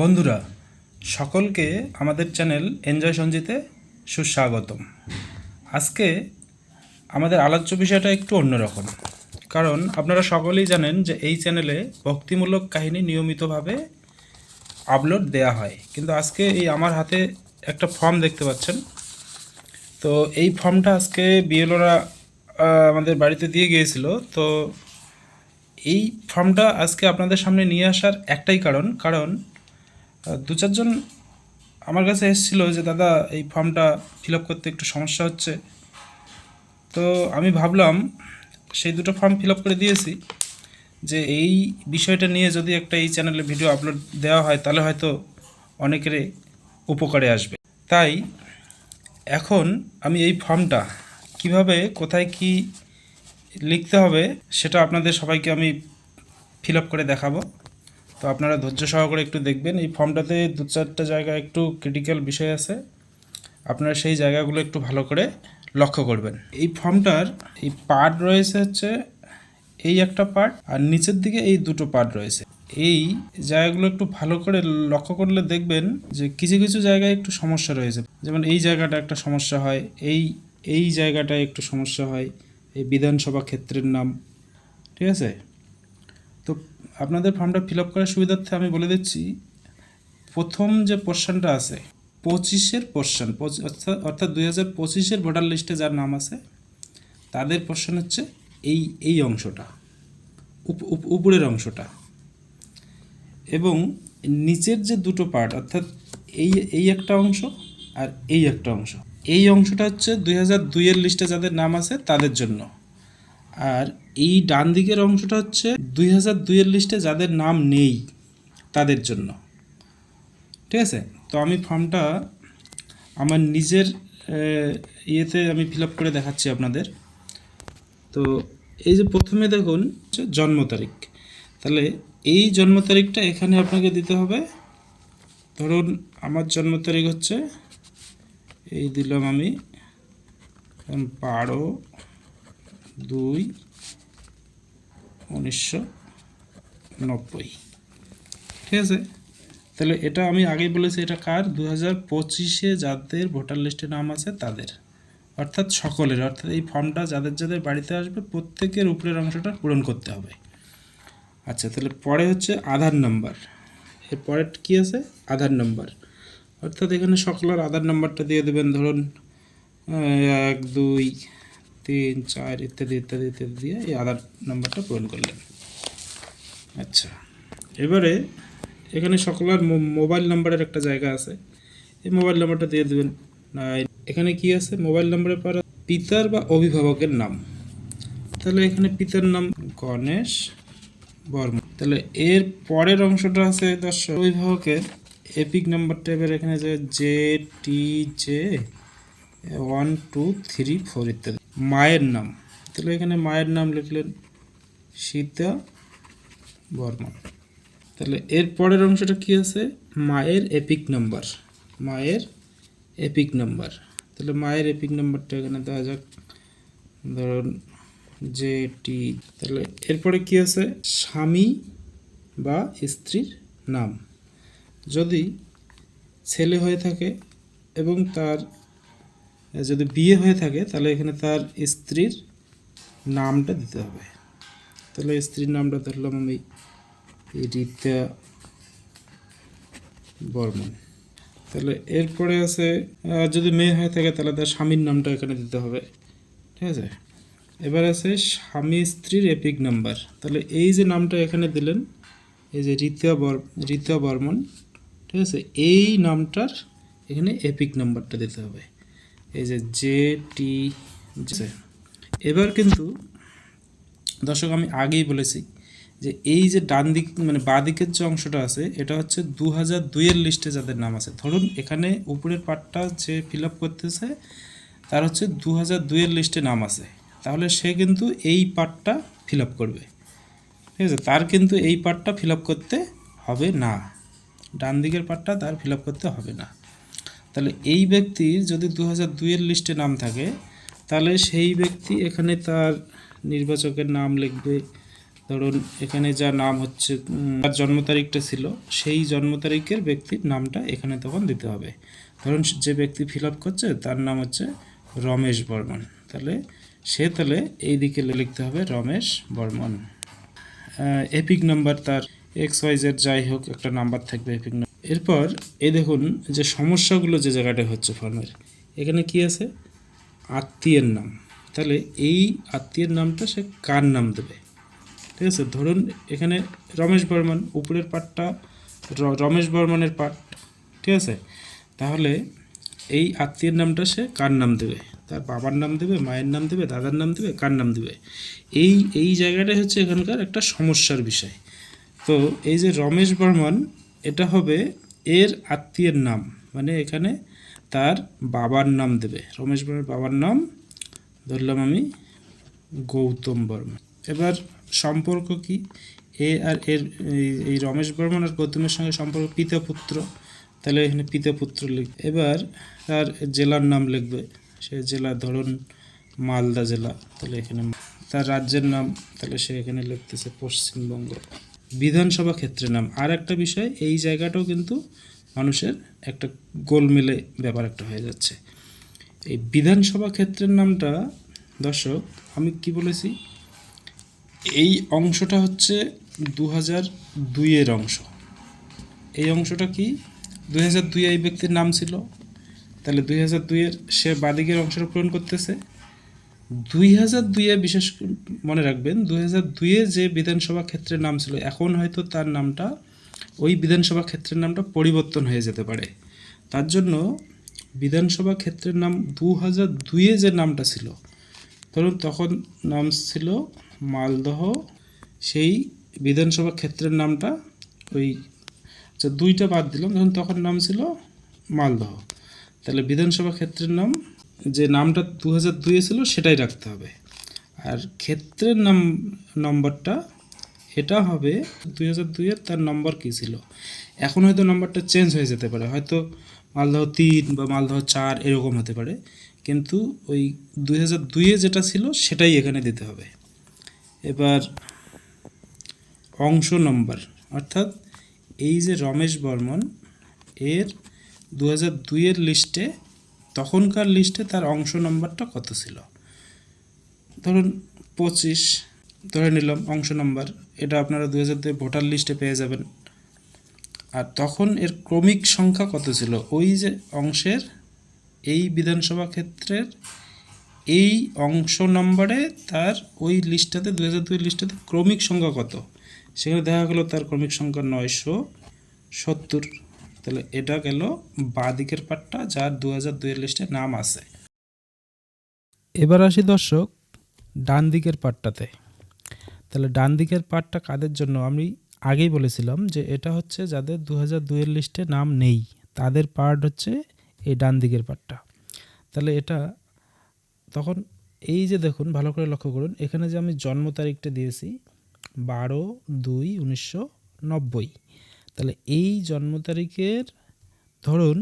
বন্ধুরা, সকলকে আমাদের চ্যানেল এনজয় সঞ্জিতে সুস্বাগতম। আজকে আমাদের আলোচ্য বিষয়টা একটু অন্যরকম। কারণ আপনারা সকলেই জানেন যে এই চ্যানেলে ভক্তিমূলক কাহিনী নিয়মিতভাবে আপলোড দেয়া হয়। কিন্তু আজকে এই আমার হাতে একটা ফর্ম দেখতে পাচ্ছেন। তো এই ফর্মটা আজকে বিএলওরা আমাদের বাড়িতে দিয়ে গিয়েছিল। তো এই ফর্মটা আজকে আপনাদের সামনে নিয়ে আসার একটাই কারণ। কারণ দু চারজন আমার কাছে এসেছিল যে, দাদা, এই ফর্মটা ফিল আপ করতে একটু সমস্যা হচ্ছে। তো আমি ভাবলাম, সেই দুটো ফর্ম ফিল আপ করে দিয়েছি যে, এই বিষয়টা নিয়ে যদি একটা এই চ্যানেলে ভিডিও আপলোড দেওয়া হয়, তাহলে হয়তো অনেকেরই উপকারে আসবে। তাই এখন আমি এই ফর্মটা কীভাবে, কোথায় কি লিখতে হবে, সেটা আপনাদের সবাইকে আমি ফিল আপ করে দেখাবো। তো আপনারা ধৈর্য সহকারে একটু দেখবেন। এই ফর্মটাতে দু চারটা জায়গা একটু ক্রিটিক্যাল বিষয় আছে। আপনারা সেই জায়গাগুলো একটু ভালো করে লক্ষ্য করবেন। এই ফর্মটার এই পার্ট রয়েছে হচ্ছে এই একটা পার্ট আর নিচের দিকে এই দুটো পার্ট রয়েছে। এই জায়গাগুলো একটু ভালো করে লক্ষ্য করলে দেখবেন যে কিছু কিছু জায়গায় একটু সমস্যা রয়েছে। যেমন এই জায়গাটা একটা সমস্যা হয়, এই এই জায়গাটায় একটু সমস্যা হয়, এই বিধানসভা ক্ষেত্রের নাম, ঠিক আছে? আপনাদের ফর্মটা ফিল আপ করার সুবিধার্থে আমি বলে দিচ্ছি, প্রথম যে পোর্শনটা আছে, পঁচিশের পোর্শন অর্থাৎ অর্থাৎ দুই হাজার পঁচিশের ভোটার লিস্টে যার নাম আছে, তাদের পোর্শন হচ্ছে এই এই অংশটা, উপ- উপ- উপরের অংশটা। এবং নিচের যে দুটো পার্ট অর্থাৎ এই এই একটা অংশ আর এই একটা অংশ, এই অংশটা হচ্ছে দুই হাজার দুইয়ের লিস্টে যাদের নাম আছে তাদের জন্য। আর এই ডান দিকের অংশটা হচ্ছে দুই হাজার দুইয়ের লিস্টে যাদের নাম নেই তাদের জন্য। ঠিক আছে? তো আমি ফর্মটা আমার নিজের ইয়েতে আমি ফিল আপ করে দেখাচ্ছি আপনাদের। তো এই যে প্রথমে দেখুন জন্ম তারিখ। তাহলে এই জন্ম তারিখটা এখানে আপনাকে দিতে হবে। ধরুন আমার জন্ম তারিখ হচ্ছে, এই দিলাম আমি বারো দুই উনিশশো নব্বই। ঠিক আছে? তাহলে এটা আমি আগেই বলেছি, এটা কার? দু হাজার পঁচিশে যাদের ভোটার লিস্টে নাম আছে তাদের। অর্থাৎ সকলের, অর্থাৎ এই ফর্মটা যাদের যাদের বাড়িতে আসবে, প্রত্যেকের উপরের অংশটা পূরণ করতে হবে। আচ্ছা তাহলে পরে হচ্ছে আধার নাম্বার। এর পরে কী আছে? আধার নাম্বার। অর্থাৎ এখানে সকলের আধার নাম্বারটা দিয়ে দেবেন, ধরুন এক, দুই তিন, চার ইত্যাদি ইত্যাদি ইত্যাদি দিয়ে এই আধার নাম্বারটা পূরণ করলেন। আচ্ছা এবারে এখানে সকলের মোবাইল নাম্বারের একটা জায়গা আছে। এই মোবাইল নাম্বারটা দিয়ে দেবেন এখানে কি আছে? মোবাইল নাম্বারের পর পিতার বা অভিভাবকের নাম। তাহলে এখানে পিতার নাম গণেশ বর্মা। তাহলে এর পরের অংশটা আছে দর্শক, অভিভাবকের। এপিক নাম্বারটা এবার এখানে যে J T J one two three four ইত্যাদি। মায়ের নাম। তাহলে এখানে মায়ের নাম লিখলেন সীতা বর্মন তাহলে এর পরের অংশটা কি আছে? মায়ের এপিক নাম্বার মায়ের এপিক নাম্বার তাহলে মায়ের এপিক নাম্বারটা এখানে দেওয়া যাক। ধরুন জে টি। তাহলে এরপরে কি আছে? স্বামী বা স্ত্রীর নাম। যদি ছেলে হয়ে থাকে এবং তার যদি বিয়ে হয়ে থাকে, তাহলে এখানে তার স্ত্রীর নামটা দিতে হবে। তাহলে স্ত্রীর নামটা ধরলাম আমি রীতা বর্মন। তাহলে এরপরে আছে যদি মেয়ে হয়ে থাকে, তাহলে তার স্বামীর নামটা এখানে দিতে হবে। ঠিক আছে? এবার আছে স্বামী স্ত্রীর এপিক নাম্বার। তাহলে এই যে নামটা এখানে দিলেন, এই যে রীতা বর, রীতা বর্মন, ঠিক আছে? এই নামটার এখানে এপিক নাম্বারটা দিতে হবে। এই যে জে টি এবার কিন্তু দর্শক, আমি আগেই বলেছি যে এই যে ডান দিক মানে দিকের যে অংশটা আছে, এটা হচ্ছে দু হাজার দুইয়ের লিস্টে যাদের নাম আছে। ধরুন, এখানে উপরের পার্টটা যে ফিল আপ করতেছে, তার হচ্ছে দু হাজার দুইয়ের লিস্টে নাম আছে। তাহলে সে কিন্তু এই পার্টটা ফিল আপ করবে। ঠিক আছে? তার কিন্তু এই পার্টটা ফিল আপ করতে হবে না। ডান দিকের পার্টটা তার ফিল আপ করতে হবে না। তাহলে এই ব্যক্তির যদি দু হাজার দুইয়ের লিস্টে নাম থাকে, তাহলে সেই ব্যক্তি এখানে তার নির্বাচকের নাম লিখবে। ধরুন, এখানে যা নাম হচ্ছে তার জন্ম তারিখটা ছিল, সেই জন্ম তারিখের ব্যক্তির নামটা এখানে তখন দিতে হবে। ধরুন, যে ব্যক্তি ফিল করছে, তার নাম হচ্ছে রমেশ বর্মন। তাহলে সে তাহলে এই দিকে লিখতে হবে রমেশ বর্মন। এপিক নাম্বার তার এক্স ওয়াই জেড যাই হোক, একটা নাম্বার থাকবে এপিক নাম্বার এরপর এই দেখুন যে সমস্যাগুলো যে জায়গাটায় হচ্ছে ফর্মের এখানে কি আছে? আত্মীয়ের নাম। তাহলে এই আত্মীয়ের নামটা সে কার নাম দেবে? ঠিক আছে? ধরুন এখানে রমেশ বর্মন, উপরের পার্টটা র- রমেশ বর্মনের পার্ট ঠিক আছে? তাহলে এই আত্মীয়ের নামটা সে কার নাম দেবে? তার বাবার নাম দেবে, মায়ের নাম দেবে, দাদার নাম দেবে, কার নাম দেবে? এই এই জায়গাটাই হচ্ছে এখানকার একটা সমস্যার বিষয়। তো এই যে রমেশ বর্মন এটা হবে এর আত্মীয়ের নাম। মানে এখানে তার বাবার নাম দেবে। রমেশ বর্মনের বাবার নাম ধরলাম আমি গৌতম বর্মা। এবার সম্পর্ক কি? এ আর এর এই রমেশ বর্মন আর গৌতমের সঙ্গে সম্পর্ক পিতা পুত্র তাহলে এখানে পিতা পুত্র লিখবে। এবার তার জেলার নাম লিখবে। সে জেলা ধরুন মালদা জেলা। তাহলে এখানে তার রাজ্যের নাম, তাহলে সে এখানে লিখতেছে পশ্চিমবঙ্গ। বিধানসভা ক্ষেত্রের নাম। আর একটা বিষয়, এই জায়গাটাও কিন্তু মানুষের একটা গোলমেলে ব্যাপার একটা হয়ে যাচ্ছে। এই বিধানসভা ক্ষেত্রের নামটা, দর্শক, আমি কি বলেছি? এই অংশটা হচ্ছে দু হাজার দুইয়ের অংশ। এই অংশটা কি? দুই হাজার দুই এই ব্যক্তির নাম ছিল। তাহলে দুই হাজার দুইয়ের সে বাদিকের অংশটা পূরণ করতেছে। দুই হাজার দুইয়ে বিশেষ মনে রাখবেন, দুই হাজার দুইয়ে যে বিধানসভা ক্ষেত্রের নাম ছিল, এখন হয়তো তার নামটা, ওই বিধানসভা ক্ষেত্রের নামটা পরিবর্তন হয়ে যেতে পারে। তার জন্য বিধানসভা ক্ষেত্রের নাম দু হাজার দুইয়ে যে নামটা ছিল, ধরুন তখন নাম ছিল মালদহ, সেই বিধানসভা ক্ষেত্রের নামটা ওই আচ্ছা দুইটা বাদ দিলাম, ধরুন তখন নাম ছিল মালদহ। তাহলে বিধানসভা ক্ষেত্রের নাম যে নামটা দু হাজার দুইয়ে ছিল, সেটাই রাখতে হবে। আর ক্ষেত্রের নাম, নম্বরটা এটা হবে দুই হাজার দুইয়ের তার নম্বর কী ছিল? এখন হয়তো নম্বরটা চেঞ্জ হয়ে যেতে পারে। হয়তো মালদহ তিন বা মালদহ চার এরকম হতে পারে। কিন্তু ওই দুই হাজার দুইয়ে যেটা ছিল, সেটাই এখানে দিতে হবে। এবার অংশ নম্বর, অর্থাৎ এই যে রমেশ বর্মন এর দু হাজার দুইয়ের লিস্টে তখনকার লিস্টে তার অংশ নম্বরটা কত ছিল? ধরুন পঁচিশ, ধরে নিলাম অংশ নম্বর, এটা আপনারা দু হাজার দুই ভোটার লিস্টে পেয়ে যাবেন। আর তখন এর ক্রমিক সংখ্যা কত ছিল? ওই যে অংশের, এই বিধানসভা ক্ষেত্রের এই অংশ নম্বরে তার ওই লিস্টটাতে দু হাজার দুই লিস্টটাতে ক্রমিক সংখ্যা কত? সেখানে দেখা গেলো তার ক্রমিক সংখ্যা নয়শো সত্তর। তাহলে এটা গেল বাদিকের পাটটা যার দু হাজার দুইয়ের লিস্টে নাম আছে। এবার আসি দর্শক ডান দিকের পাটটাতে। তাহলে ডান দিকের পাটটা কাদের জন্য? আমি আগেই বলেছিলাম যে এটা হচ্ছে যাদের দু হাজার দুইয়ের লিস্টে নাম নেই, তাদের পার্ট হচ্ছে এই ডান দিকের পাটটা। তাহলে এটা তখন এই যে দেখুন, ভালো করে লক্ষ্য করুন, এখানে যে আমি জন্ম তারিখটা দিয়েছি, বারো দুই উনিশশো নব্বই। তাহলে এই জন্ম তারিখের ধরুন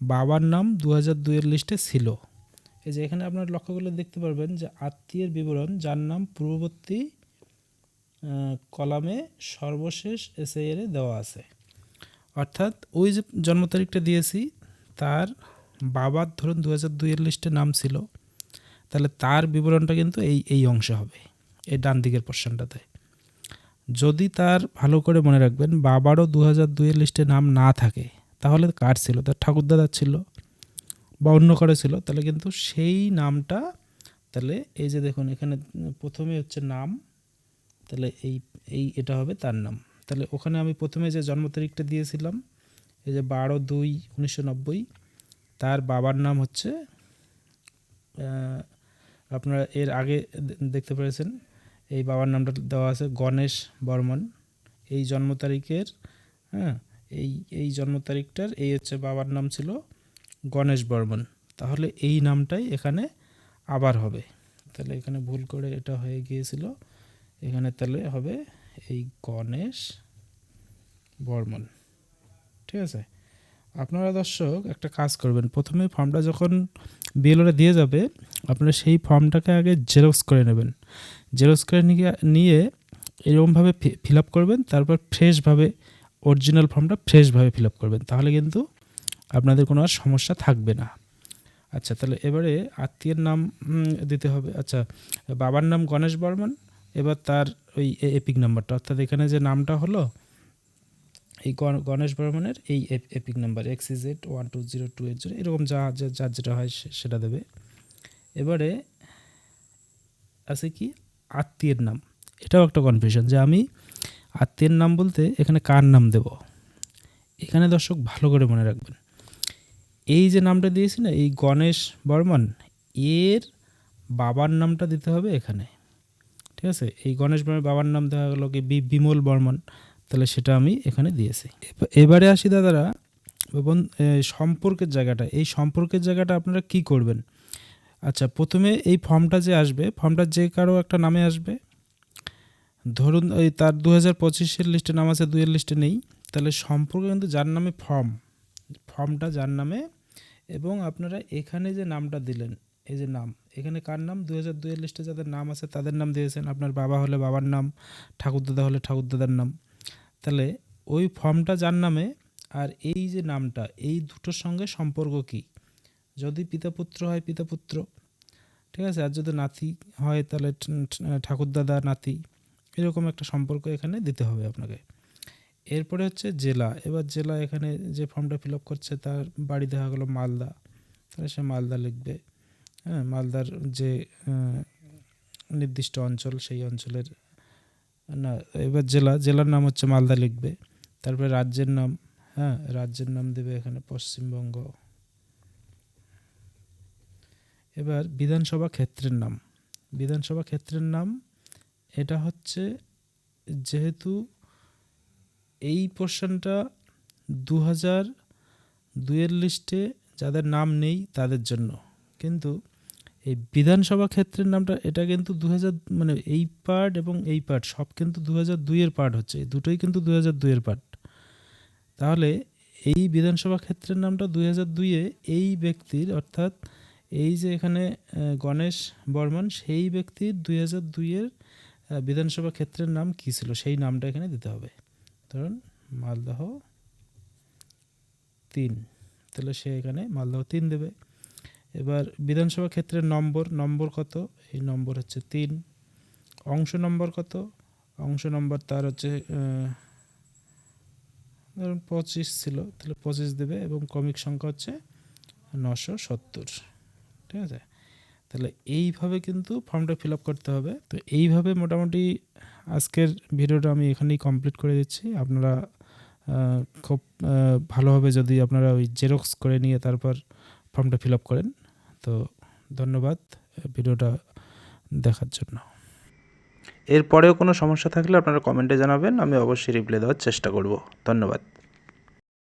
বাবার নাম দু হাজার দুইয়ের লিস্টে ছিল। এই যে এখানে আপনার লক্ষ্য করলে দেখতে পারবেন যে আত্মীয়ের বিবরণ, যার নাম পূর্ববর্তী কলামে সর্বশেষ এসআইআরে দেওয়া আছে। অর্থাৎ ওই যে জন্ম তারিখটা দিয়েছি, তার বাবার ধরুন দু হাজার দুইয়ের লিস্টে নাম ছিল, তাহলে তার বিবরণটা কিন্তু এই এই অংশে হবে, এই ডান দিকের পোর্শনটাতে যদি তার ভালো করে মনে রাখবেন, বাবারও দু হাজার দুইয়ের লিস্টে নাম না থাকে, তাহলে কার ছিল? তার ঠাকুরদাদার ছিল বা অন্য করে ছিল, তাহলে কিন্তু সেই নামটা তাহলে এই যে দেখুন, এখানে প্রথমে হচ্ছে নাম, তাহলে এই এই এটা হবে তার নাম। তাহলে ওখানে আমি প্রথমে যে জন্ম তারিখটা দিয়েছিলাম, এই যে বারো দুই উনিশশো নব্বই, তার বাবার নাম হচ্ছে আপনারা এর আগে দেখতে পেরেছেন এই বাবার নামটা দেওয়া আছে গণেশ বর্মন। এই জন্ম তারিখের হ্যাঁ এই এই জন্ম তারিখটার এই হচ্ছে বাবার নাম ছিল গণেশ বর্মন। তাহলে এই নামটাই এখানে আবার হবে। তাহলে এখানে ভুল করে এটা হয়ে গিয়েছিল। এখানে তাহলে হবে এই গণেশ বর্মন। ঠিক আছে? আপনারা দর্শক একটা কাজ করবেন। প্রথমে ফর্মটা যখন বিএলওরে দিয়ে যাবে, আপনারা সেই ফর্মটাকে আগে জেরক্স করে নেবেন। জেরক্স করে নিয়ে এরকমভাবে ফিল আপ করবেন, তারপর ফ্রেশভাবে অরিজিনাল ফর্মটা ফ্রেশভাবে ফিল আপ করবেন। তাহলে কিন্তু আপনাদের কোনো আর সমস্যা থাকবে না। আচ্ছা তাহলে এবারে আত্মীয়ের নাম দিতে হবে। আচ্ছা বাবার নাম গণেশ বর্মন, এবার তার ওই এপিক নাম্বারটা অর্থাৎ এখানে যে নামটা হলো, এই গণ- গণেশ বর্মনের এই এপ- EPIC number X EZ one two zero two eight zero এরকম যা, যা- যেটা হয় সেটা দেবে। এবারে আছে কি? আত্মীয়ের নাম। এটাও একটা কনফিউশন যে আমি আত্মীয়ের নাম বলতে এখানে কার নাম দেব? এখানে দর্শক ভালো করে মনে রাখবেন। এই যে নামটা দিয়েছি না, এই গণেশ বর্মন, এর বাবার নামটা দিতে হবে এখানে। ঠিক আছে? এই গণেশ বর্মন বাবার নাম দেখা গেলো কি বিমল বর্মন। তাহলে সেটা আমি এখানে দিয়েছি। এবা- এবারে আসি দাদারা সম্পর্কের জায়গাটা। এই সম্পর্কের জায়গাটা আপনারা কি করবেন? আচ্ছা প্রথমে এই ফর্মটা যে আসবে, ফর্মটা যে কারও একটা নামে আসবে, ধরুন ওই তার দু হাজার পঁচিশের লিস্টে নাম আছে, দুইয়ের লিস্টে নেই, তাহলে সম্পর্ক কিন্তু যার নামে ফর্ম ফর্মটা যার নামে, এবং আপনারা এখানে যে নামটা দিলেন, এই যে নাম, এখানে কার নাম? দু হাজার দুইয়ের লিস্টে যাদের নাম আছে, তাদের নাম দিয়েছেন, আপনার বাবা হলে বাবার নাম, ঠাকুরদাদা হলে ঠাকুরদাদার নাম, তাহলে ওই ফর্মটা যার নামে, আর এই যে নামটা, এই দুটোর সঙ্গে সম্পর্ক কি? যদি পিতাপুত্র হয় পিতাপুত্র, ঠিক আছে? আর যদি নাতি হয় তাহলে ঠাকুরদাদা, নাতি, এরকম একটা সম্পর্ক এখানে দিতে হবে আপনাকে। এরপরে হচ্ছে জেলা। এবার জেলা এখানে যে ফর্মটা ফিল আপ করছে তার বাড়ি দেখা গেলো মালদা। তাহলে সে মালদা লিখবে। হ্যাঁ মালদার যে নির্দিষ্ট অঞ্চল সেই অঞ্চলের, না, এবার জেলা, জেলার নাম হচ্ছে মালদা লিখবে। তারপরে রাজ্যের নাম হ্যাঁ রাজ্যের নাম দেবে এখানে পশ্চিমবঙ্গ। এবার বিধানসভা ক্ষেত্রের নাম। বিধানসভা ক্ষেত্রের নাম, এটা হচ্ছে যেহেতু এই পোর্শনটা দু হাজার দুয়ের লিস্টে যাদের নাম নেই তাদের জন্য। কিন্তু এই বিধানসভা ক্ষেত্রের নামটা, এটা কিন্তু দু হাজার মানে এই পার্ট এবং এই পার্ট সব কিন্তু দু হাজার দুইয়ের পার্ট হচ্ছে দুটোই কিন্তু দু হাজার দুইয়ের পার্ট। তাহলে এই বিধানসভা ক্ষেত্রের নামটা দুই হাজার দুইয়ে এই ব্যক্তির, অর্থাৎ এই যে এখানে গণেশ বর্মন, সেই ব্যক্তির দুই হাজার দুইয়ের বিধানসভা ক্ষেত্রের নাম কী ছিল? সেই নামটা এখানে দিতে হবে। ধরুন, মালদহ তিন। তাহলে সে এখানে মালদহ তিন দেবে। এবার বিধানসভা ক্ষেত্রের নম্বর নম্বর কত? এই নম্বর হচ্ছে তিন। অংশ নম্বর কত? অংশ নম্বর তার হচ্ছে ধরুন পঁচিশ ছিল। তাহলে পঁচিশ দেবে এবং ক্রমিক সংখ্যা হচ্ছে নশো সত্তর। ঠিক আছে? তাহলে এইভাবে কিন্তু ফর্মটা ফিল আপ করতে হবে। তো এইভাবে মোটামুটি আজকের ভিডিওটা আমি এখানেই কমপ্লিট করে দিচ্ছি। আপনারা খুব ভালোভাবে যদি আপনারা ওই জেরক্স করে নিয়ে তারপর ফর্মটা ফিল আপ করেন, তো ধন্যবাদ ভিডিওটা দেখার জন্য। এরপরেও কোনো সমস্যা থাকলে আপনারা কমেন্টে জানাবেন, আমি অবশ্যই রিপ্লাই দেওয়ার চেষ্টা করব। ধন্যবাদ।